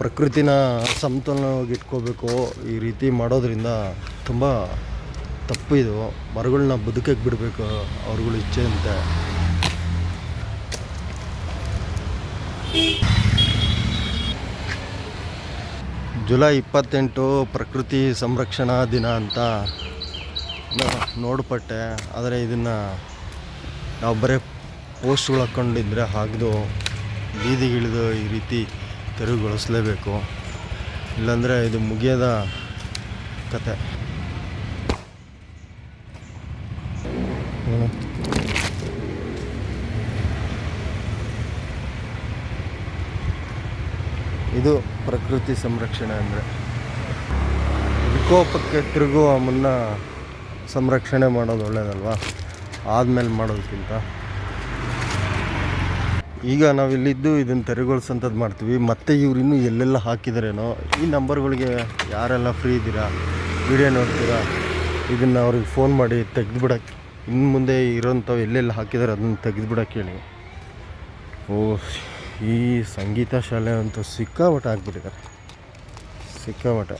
ಪ್ರಕೃತಿನ ಸಮತೋಲನವಾಗಿ ಇಟ್ಕೋಬೇಕು ಈ ರೀತಿ ಮಾಡೋದ್ರಿಂದ ತುಂಬ ಇದು. ಮರಗಳನ್ನ ಬದುಕಕ್ಕೆ ಬಿಡಬೇಕು ಅವ್ರಗಳ ಇಚ್ಛೆ ಅಂತೆ. ಜುಲೈ ಇಪ್ಪತ್ತೆಂಟು ಪ್ರಕೃತಿ ಸಂರಕ್ಷಣಾ ದಿನ ಅಂತ ನೋಡ್ಪಟ್ಟೆ. ಆದರೆ ಇದನ್ನು ನಾವು ಬರೀ ಪೋಸ್ಟ್ಗಳು ಹಾಕ್ಕೊಂಡಿದ್ರೆ ಹಾಗೂ ಬೀದಿಗಿಳಿದು ಈ ರೀತಿ ತೆರವುಗೊಳಿಸಲೇಬೇಕು ಇಲ್ಲಾಂದರೆ ಇದು ಮುಗಿಯದ ಕತೆ. ಇದು ಪ್ರಕೃತಿ ಸಂರಕ್ಷಣೆ ಅಂದರೆ. ವಿಕೋಪಕ್ಕೆ ತಿರುಗುವ ಮುನ್ನ ಸಂರಕ್ಷಣೆ ಮಾಡೋದು ಒಳ್ಳೆಯದಲ್ವಾ ಆದಮೇಲೆ ಮಾಡೋದಕ್ಕಿಂತ ಈಗ ನಾವು ಇಲ್ಲಿದ್ದು ಇದನ್ನು ತೆರವುಗೊಳಿಸೋಂಥದ್ದು ಮಾಡ್ತೀವಿ. ಮತ್ತೆ ಇವ್ರು ಇನ್ನೂ ಎಲ್ಲೆಲ್ಲ ಹಾಕಿದರೇನೋ, ಈ ನಂಬರ್ಗಳಿಗೆ ಯಾರೆಲ್ಲ ಫ್ರೀ ಇದ್ದೀರಾ ವಿಡಿಯೋ ನೋಡ್ತೀರಾ, ಇದನ್ನು ಅವ್ರಿಗೆ ಫೋನ್ ಮಾಡಿ ತೆಗೆದುಬಿಡೋಕ್ಕೆ ಇನ್ನು ಮುಂದೆ ಇರೋಂಥವು ಎಲ್ಲೆಲ್ಲ ಹಾಕಿದ್ದಾರೆ ಅದನ್ನು ತೆಗೆದುಬಿಡಕ್ಕೆ ಹೇಳಿ. ಓ, ಈ ಸಂಗೀತ ಶಾಲೆ ಅಂತೂ ಸಿಕ್ಕಾಪಟ್ಟೆ ಆಗ್ಬಿಟ್ಟಿದ್ದಾರೆ ಸಿಕ್ಕಾಪಟ್ಟೆ.